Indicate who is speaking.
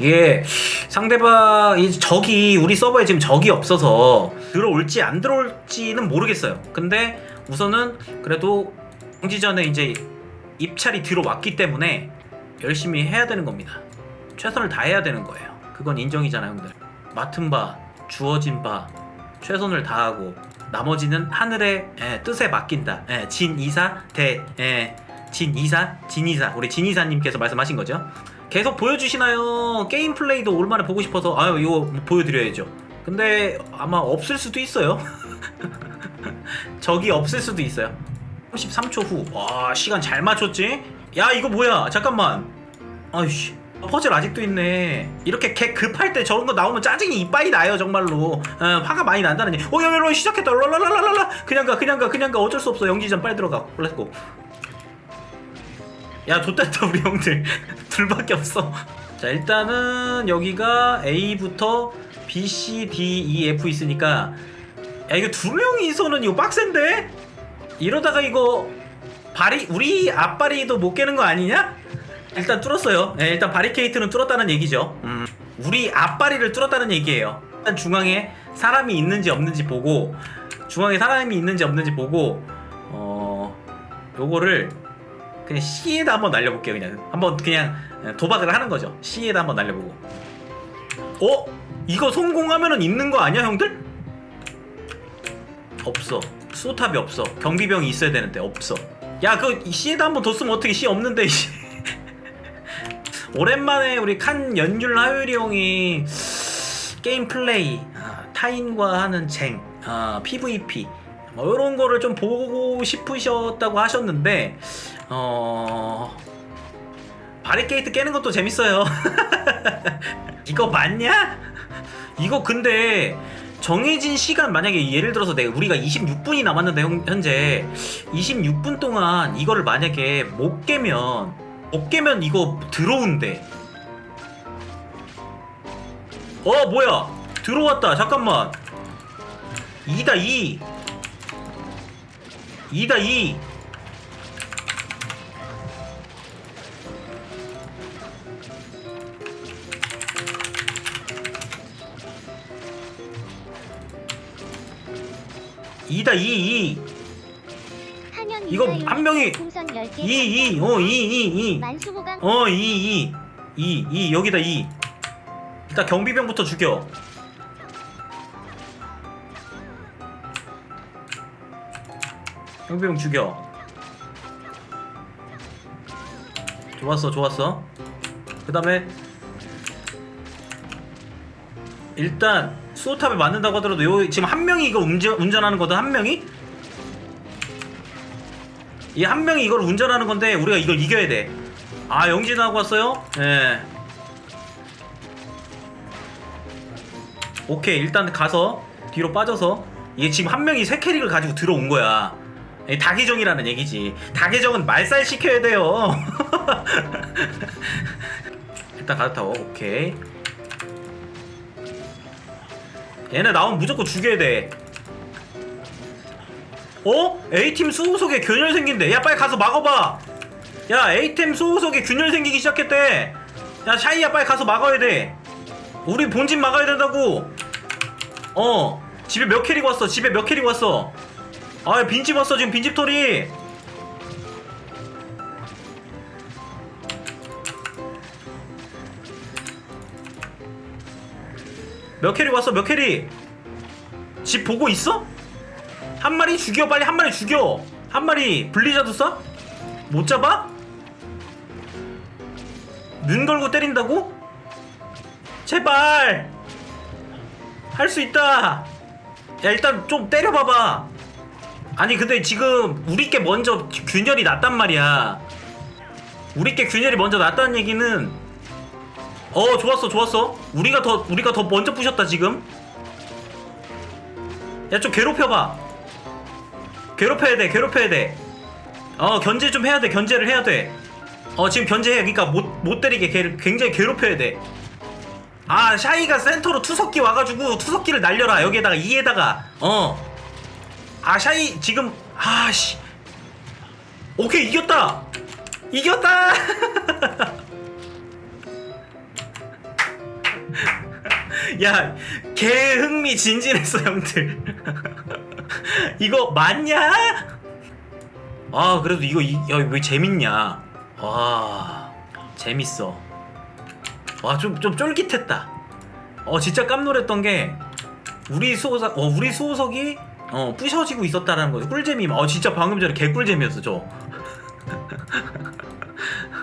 Speaker 1: 이게 상대방 이 적이 우리 서버에 지금 적이 없어서 들어올지 안 들어올지는 모르겠어요. 근데 우선은 그래도 공지전에 이제 입찰이 들어왔기 때문에 열심히 해야 되는 겁니다. 최선을 다해야 되는 거예요. 그건 인정이잖아요, 형들. 맡은 바, 주어진 바, 최선을 다하고 나머지는 하늘의 예, 뜻에 맡긴다. 예, 진 이사 대 예, 진 이사 진 이사 우리 진 이사님께서 말씀하신 거죠. 계속 보여주시나요? 게임 플레이도 오랜만에 보고 싶어서 아유 이거 뭐 보여드려야죠. 근데 아마 없을 수도 있어요. 적이 없을 수도 있어요. 33초 후. 와 시간 잘 맞췄지? 야 이거 뭐야? 잠깐만. 아이씨. 퍼즐 아직도 있네. 이렇게 개 급할 때 저런 거 나오면 짜증이 이빨이 나요 정말로. 어, 화가 많이 난다는. 어, 야, 야, 야, 시작했다. 랄랄랄랄라. 그냥 가, 그냥 가, 그냥 가. 어쩔 수 없어. 영지전 빨리 들어가. 렛츠고. 야, 좋됐다 우리 형들. 둘밖에 없어. 자, 일단은 여기가 A부터 B, C, D, E, F 있으니까 야, 이거 두 명이서는 이거 빡센데? 이러다가 이거 발이 우리 앞발이도 못 깨는 거 아니냐? 일단 뚫었어요. 네, 일단 바리케이트는 뚫었다는 얘기죠. 음, 우리 앞발이를 뚫었다는 얘기예요. 일단 중앙에 사람이 있는지 없는지 보고 중앙에 사람이 있는지 없는지 보고 어 요거를 그냥 C에다 한번 날려볼게요. 그냥 한번 그냥 도박을 하는 거죠. C에다 한번 날려보고. 어? 이거 성공하면은 있는 거 아니야, 형들? 없어. 수탑이 없어. 경비병이 있어야 되는데 없어. 야, 그 C에다 한번 더 쓰면 어떻게 C 없는데 씨. 오랜만에 우리 칸 연율 하율이 형이 게임 플레이, 아, 타인과 하는 쟁, 아, PVP 뭐 이런 거를 좀 보고 싶으셨다고 하셨는데 어 바리케이트 깨는 것도 재밌어요. 이거 맞냐? 이거 근데 정해진 시간 만약에 예를 들어서 내가 우리가 26분이 남았는데 형- 현재 26분 동안 이거를 만약에 못 깨면 못 깨면 이거 들어온대. 어 뭐야 들어왔다 잠깐만 2다 2 2다 2 2다 2 2
Speaker 2: 한현
Speaker 1: 이거 한 명이
Speaker 2: 풍선 10개
Speaker 1: 2 2 어 2 2 2
Speaker 2: 만수호강
Speaker 1: 어, 2, 2. 2, 2. 여기다 2. 일단 경비병부터 죽여. 경비병 죽여. 좋았어, 좋았어. 그 다음에 일단 수호탑에 맞는다고 하더라도 요 지금 한 명이 이거 운전, 운전하는 거든 한 명이? 이 한 명이 이걸 운전하는 건데 우리가 이걸 이겨야 돼. 아 영진하고 왔어요? 예. 오케이 일단 가서 뒤로 빠져서 이게 지금 한 명이 세 캐릭을 가지고 들어온 거야. 이 다계정이라는 얘기지. 다계정은 말살 시켜야 돼요. 일단 가르타워. 오케이. 얘네 나오면 무조건 죽여야 돼. 어? A팀 수호석에 균열 생긴대. 야 빨리 가서 막아봐. 야 A템 소속에 균열 생기기 시작했대 야 샤이야 빨리 가서 막아야 돼 우리 본진 막아야 된다고 어 집에 몇 캐릭 왔어 집에 몇 캐릭 왔어 아 빈집 왔어 지금 빈집 털이 몇 캐릭 왔어 몇 캐릭 집 보고 있어? 한 마리 죽여 빨리 한 마리 죽여 한 마리 블리자드 쏴? 못 잡아? 눈 걸고 때린다고? 제발 할 수 있다 야 일단 좀 때려봐봐 아니 근데 지금 우리께 먼저 균열이 났단 말이야 우리께 균열이 먼저 났다는 얘기는 어 좋았어 좋았어. 우리가 더 우리가 더 먼저 부셨다 지금. 야 좀 괴롭혀봐. 괴롭혀야 돼 괴롭혀야 돼. 어 견제 좀 해야 돼 견제를 해야 돼어 지금 견제해. 그러니까 못, 못 때리게 걔를 굉장히 괴롭혀야 돼아 샤이가 센터로 투석기 와가지고 투석기를 날려라 여기에다가 2에다가. 어아 샤이 지금 아씨. 오케이 이겼다. 이겼다 야, 개 흥미 진진했어, 형들. 이거 맞냐? 아, 그래도 이거, 이, 야, 왜 재밌냐? 와, 재밌어. 와, 좀, 좀 쫄깃했다. 어, 진짜 깜놀했던 게, 우리 수호석, 어, 우리 수호석이, 어, 부셔지고 있었다라는 거죠. 꿀잼이, 어, 진짜 방금 전에 개꿀잼이었어, 저.